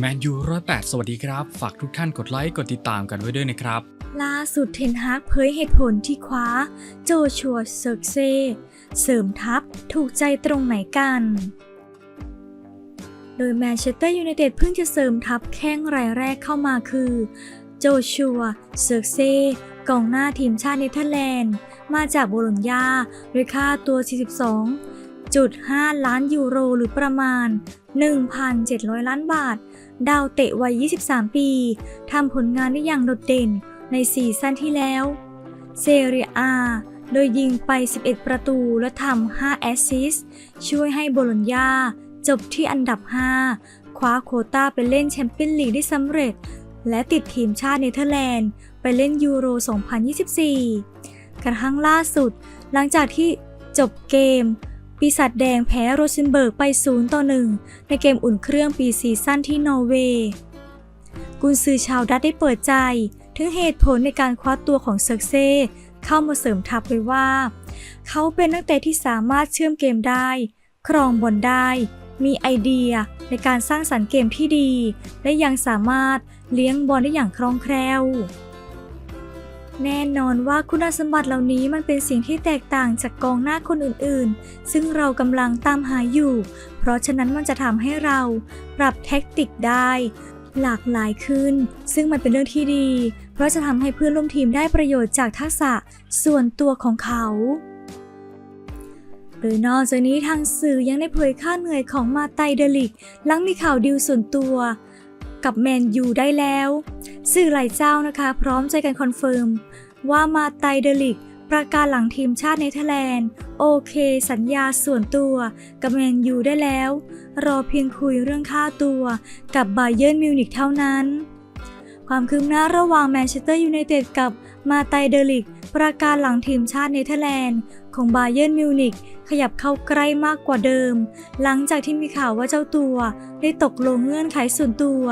แมนยูร้อยแปดสวัสดีครับ ฝากทุกท่านกดไลค์ กดติดตามกันไว้ด้วยนะครับ ล่าสุดเทนฮากเผยเหตุผลที่คว้า โจชัวเซิร์กเซ เสริมทัพถูกใจตรงไหนกัน โดยแมนเชสเตอร์ยูไนเต็ดเพิ่งจะเสริมทัพแข้งรายแรกเข้ามาคือ โจชัวเซิร์กเซกองหน้าทีมชาติเนเธอร์แลนด์ มาจากโบโลญญาด้วยค่าตัว 42 42.5ล้านยูโรหรือประมาณ 1,700 ล้านบาท ดาวเตะวัย 23 ปีทำผลงานได้อย่างโดดเด่นในซีซั่นที่แล้วเซเรียอาโดยยิงไป 11 ประตูและทำ 5 แอสซิสต์ช่วยให้โบโลญญาจบที่อันดับ 5 คว้าโคต้าไปเล่นแชมเปี้ยนลีกได้สำเร็จ และติดทีมชาติเนเธอร์แลนด์ไปเล่นยูโร 2024 กระทั่งล่าสุด หลังจากที่จบเกม ปีศาจแดงแพ้โรเซนเบิร์กไป 0 ต่อ 1 ในเกมอุ่นเครื่องปีซีซั่นที่นอร์เวย์ กุนซือชาวดัตได้เปิดใจ ถึงเหตุผลในการคว้าตัวของเซิร์เซ่เข้ามาเสริมทัพไว้ว่า เขาเป็นนักเตะที่สามารถเชื่อมเกมได้ ครองบอลได้ มีไอเดียในการสร้างสรรค์เกมที่ดี และยังสามารถเลี้ยงบอลได้อย่างคล่องแคล่ว แน่นอนว่าคุณสมบัติเหล่านี้มันเป็นสิ่งที่แตกต่างจากกองหน้าคนอื่นๆ ซึ่งเรากำลังตามหาอยู่ เพราะฉะนั้นมันจะทำให้เราปรับแท็กติกได้ หลากหลายขึ้น ซึ่งมันเป็นเรื่องที่ดี เพราะจะทำให้เพื่อนร่วมทีมได้ประโยชน์จากทักษะส่วนตัวของเขาโดยนอกจากนี้ทางสื่อยังได้เผยค่าเหนื่อยของมาไตเดลิก หลังมีข่าวดิวส่วนตัว กับแมนยูได้แล้ว สื่อหลายเจ้านะคะพร้อมใจกันคอนเฟิร์ม ว่ามาไตเดลิกประกาศหลังทีมชาติเนเธอร์แลนด์ โอเค สัญญาส่วนตัวกับแมนยูได้แล้ว รอเพียงคุยเรื่องค่าตัวกับบาเยิร์นมิวนิกเท่านั้น ความคืบหน้าระหว่างแมนเชสเตอร์ยูไนเต็ดกับมาไตเดลิก ประกาศหลังทีมชาติเนเธอร์แลนด์ของบาเยิร์นมิวนิกขยับเข้าใกล้มากกว่าเดิม หลังจากที่มีข่าวว่าเจ้าตัวได้ตกลงเงื่อนไขส่วนตัว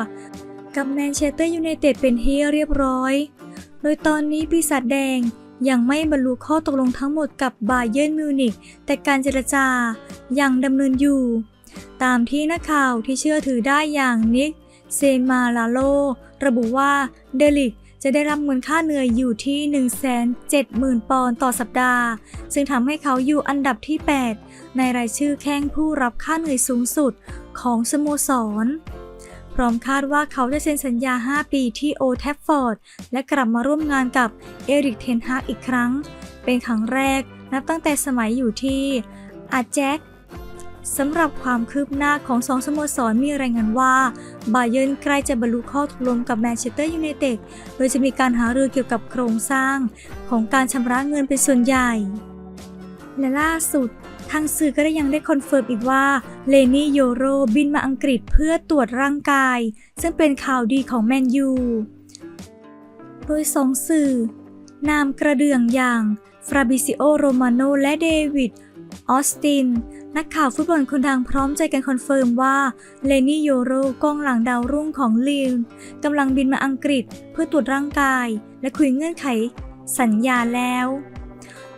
กับแมนเชสเตอร์ยูไนเต็ดเป็นที่เรียบร้อย โดยตอนนี้ปีศาจแดงยังไม่บรรลุข้อตกลงทั้งหมดกับบาเยิร์นมิวนิกแต่การเจรจายังดำเนินอยู่ ตามที่นักข่าวที่เชื่อถือได้อย่างนิก เซมาลาโล ระบุว่าเดลิกจะได้รับเงินค่าเหนื่อยอยู่ที่ 170,000 ปอนด์ต่อสัปดาห์ ซึ่งทำให้เขาอยู่อันดับที่ 8 ในรายชื่อแข้งผู้รับค่าเหนื่อยสูงสุดของสโมสร พร้อมคาดว่าเขาจะเซ็นสัญญา 5 ปีที่โอแทฟฟอร์ด และกลับมาร่วมงานกับเอริกเทนฮากอีกครั้ง เป็นครั้งแรกนับตั้งแต่สมัยอยู่ที่อาแจ็ค สำหรับความคืบหน้าของสองสโมสรมีรายงานว่า บาเยิร์นใกล้จะบรรลุข้อตกลงกับแมนเชสเตอร์ยูไนเต็ดโดยจะมีการหารือเกี่ยวกับโครงสร้างของการชำระเงินเป็นส่วนใหญ่ และล่าสุด ทางสื่อก็ได้ยังได้คอนเฟิร์มอีกว่า เลนี่โยโรบินมาอังกฤษเพื่อตรวจร่างกาย ซึ่งเป็นข่าวดีของแมนยูโดยสองสื่อ นามกระเดื่องอย่างฟราบิซิโอ โรมาโน และเดวิด ออสติน นักข่าวฟุตบอลคนดังพร้อมใจกันคอนเฟิร์มว่าเลนี่โยโรกองหลังดาวรุ่งของลีลกำลังบินมาอังกฤษเพื่อตรวจร่างกาย และคุยเงื่อนไข สัญญาแล้ว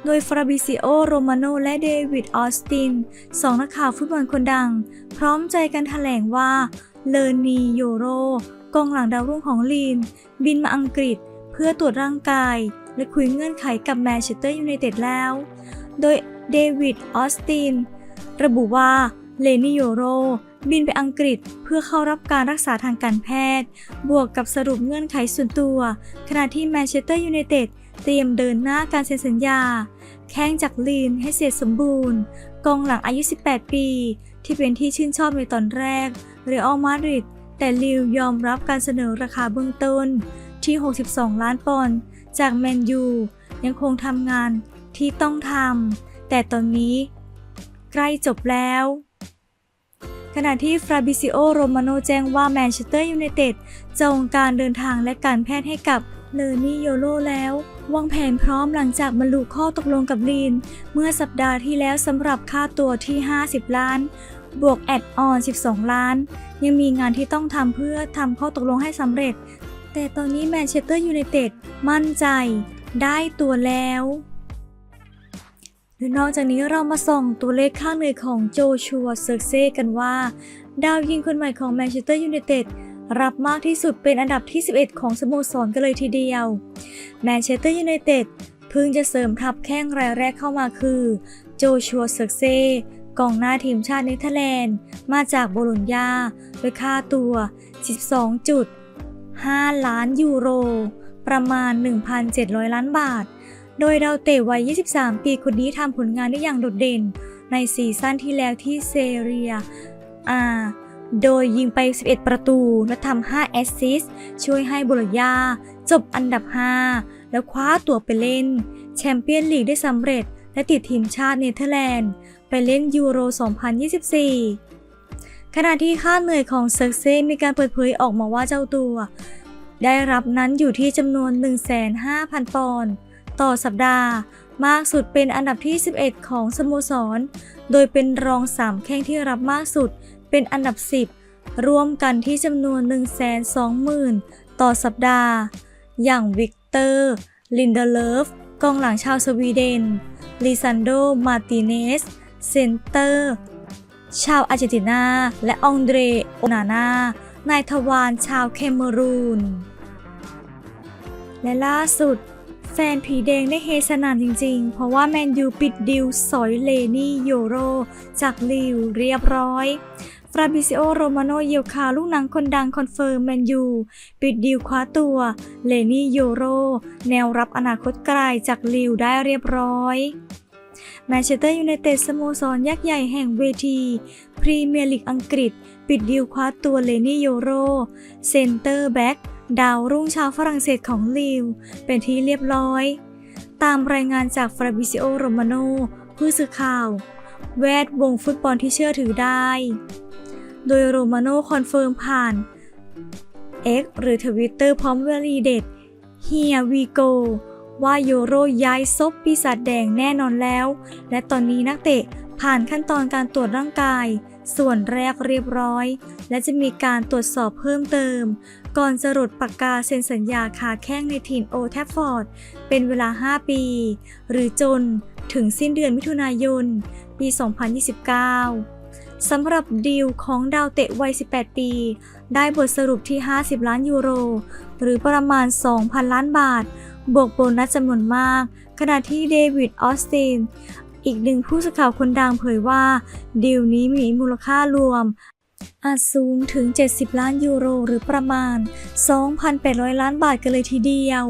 โดยฟราบิซิโอ โรมาโน และเดวิด ออสตินสองนักข่าวฟุตบอลคนดัง พร้อมใจกันแถลงว่าเลนีโยโรกองหลังดาวรุ่งของลีน บินมาอังกฤษเพื่อตรวจร่างกาย และคุยเงื่อนไขกับแมนเชสเตอร์ยูไนเต็ดแล้ว โดยเดวิด ออสติน ระบุว่าเลนิโยโรบินไปอังกฤษเพื่อเข้ารับการรักษาทางการแพทย์ บวกกับสรุปเงื่อนไขส่วนตัว ขณะที่แมนเชสเตอร์ยูไนเต็ดเตรียมเดินหน้าการเซ็นสัญญา แข้งจากลีนให้เสร็จสมบูรณ์ กองหลังอายุ 18 ปี ที่เป็นที่ชื่นชอบในตอนแรก เรอัลมาดริดแต่ลิวยอมรับการเสนอราคาเบื้องต้นที่ 62 ล้านปอนด์จากแมนยูยังคงทำงานที่ต้องทำแต่ตอนนี้ ใกล้จบแล้ว ขณะที่ฟราบิซิโอ โรมาโนแจ้งว่าแมนเชสเตอร์ยูไนเต็ดจองการเดินทางและการแพทย์ให้กับเลอนี่โยโรแล้ววางแผนพร้อมหลังจากบรรลุข้อตกลงกับลีน เมื่อสัปดาห์ที่แล้วสำหรับค่าตัวที่ 50 ล้าน บวกแอดออน 12 ล้าน ยังมีงานที่ต้องทำเพื่อทำข้อตกลงให้สำเร็จ แต่ตอนนี้แมนเชสเตอร์ยูไนเต็ดมั่นใจได้ตัวแล้ว โดยนอกจากนี้เรามาส่องตัวเลขค่าเหนื่อยของโจชัวเซิร์เซ่กันว่า ดาวยิงคนใหม่ของแมนเชสเตอร์ยูไนเต็ดรับมากที่สุดเป็นอันดับที่ 11 ของสโมสรกันเลยทีเดียว แมนเชสเตอร์ยูไนเต็ดเพิ่งจะเสริมทัพแข้งรายแรกเข้ามาคือ โจชัวเซอร์เซ่กองหน้าทีมชาติเนเธอร์แลนด์ มาจากโบโลญญาด้วยค่าตัว 12.5 ล้านยูโร ประมาณ 1,700 ล้านบาท โดยดาวเตะวัย 23 ปีคนนี้ทำผลงานได้อย่างโดดเด่น ในซีซั่นที่แล้วที่เซเรียอาโดยยิงไป 11 ประตู และทำ 5 แอสซิสต์ช่วยให้บโลญญาจบอันดับ 5 แล้วคว้าตัวไปเล่น แชมเปี้ยนลีกได้สำเร็จ และติดทีมชาติเนเธอร์แลนด์ ไปเล่นยูโร 2024 ขณะที่ค่าเหนื่อยของเซอร์เซ่มีการเปิดเผยออกมาว่าเจ้าตัว ได้รับนั้นอยู่ที่จำนวน 1,500,000 ปอนด์ ต่อสัปดาห์ มากสุดเป็นอันดับที่ 11 ของสโมสร โดยเป็นรอง3แข้งที่รับมากสุดเป็นอันดับ 10 รวมกันที่จำนวน 120,000 ต่อสัปดาห์ อย่างวิกเตอร์ ลินเดเลฟ กองหลังชาวสวีเดน ลิซันโด มาร์ติเนส เซนเตอร์ ชาวอาร์เจนตินา และองเดรโอนาน่านายทวารชาวเคมรูน และล่าสุด แฟนผีแดงได้เฮสนานจริงๆ เพราะว่าแมนยูปิดดิวสอยเลนี่โยโร จากลิวเรียบร้อยฟราบิซิโอโรมาโนเยลคาลูกหนังคนดังคอนเฟิร์มแมนยูปิดดิวคว้าตัวเลนี่โยโร แนวรับอนาคตไกลจากลิวได้เรียบร้อยแมนเชสเตอร์ยูไนเต็ดสโมสรยักษ์ใหญ่แห่งเวที พรีเมียร์ลีกอังกฤษ ปิดดิวคว้าตัวเลนี่โยโร เซนเตอร์แบ็ก ดาวรุ่งชาวฝรั่งเศสของลิวเป็นที่เรียบร้อย ตามรายงานจากฟราบิซิโอโรมาโนผู้สื่อข่าว แวดวงฟุตบอลที่เชื่อถือได้ โดยโรมาโนคอนเฟิร์มผ่าน X หรือทวิตเตอร์พร้อมวลีเด็ด Here we go ว่าโยโรย้ายซบปีศาจแดงแน่นอนแล้ว และตอนนี้นักเตะผ่านขั้นตอนการตรวจร่างกาย ส่วนแรกเรียบร้อย และจะมีการตรวจสอบเพิ่มเติม ก่อนจะหลดปากกาเซ็นสัญญาขาแข้งในทีมโอแทฟฟอร์ด เป็นเวลา 5 ปี หรือจนถึงสิ้นเดือนมิถุนายน ปี 2029 สำหรับดีลของดาวเตะวัย 18 ปี ได้บทสรุปที่ 50 ล้านยูโร หรือประมาณ 2,000 ล้านบาท บวกโบนัสจำนวนมาก ขณะที่เดวิดออสตินอีกหนึ่งผู้สื่อข่าวคนดังเผยว่าดีลนี้มีมูลค่ารวม อาจสูงถึง 70 ล้านยูโรหรือประมาณ 2,800 ล้านบาทกันเลยทีเดียว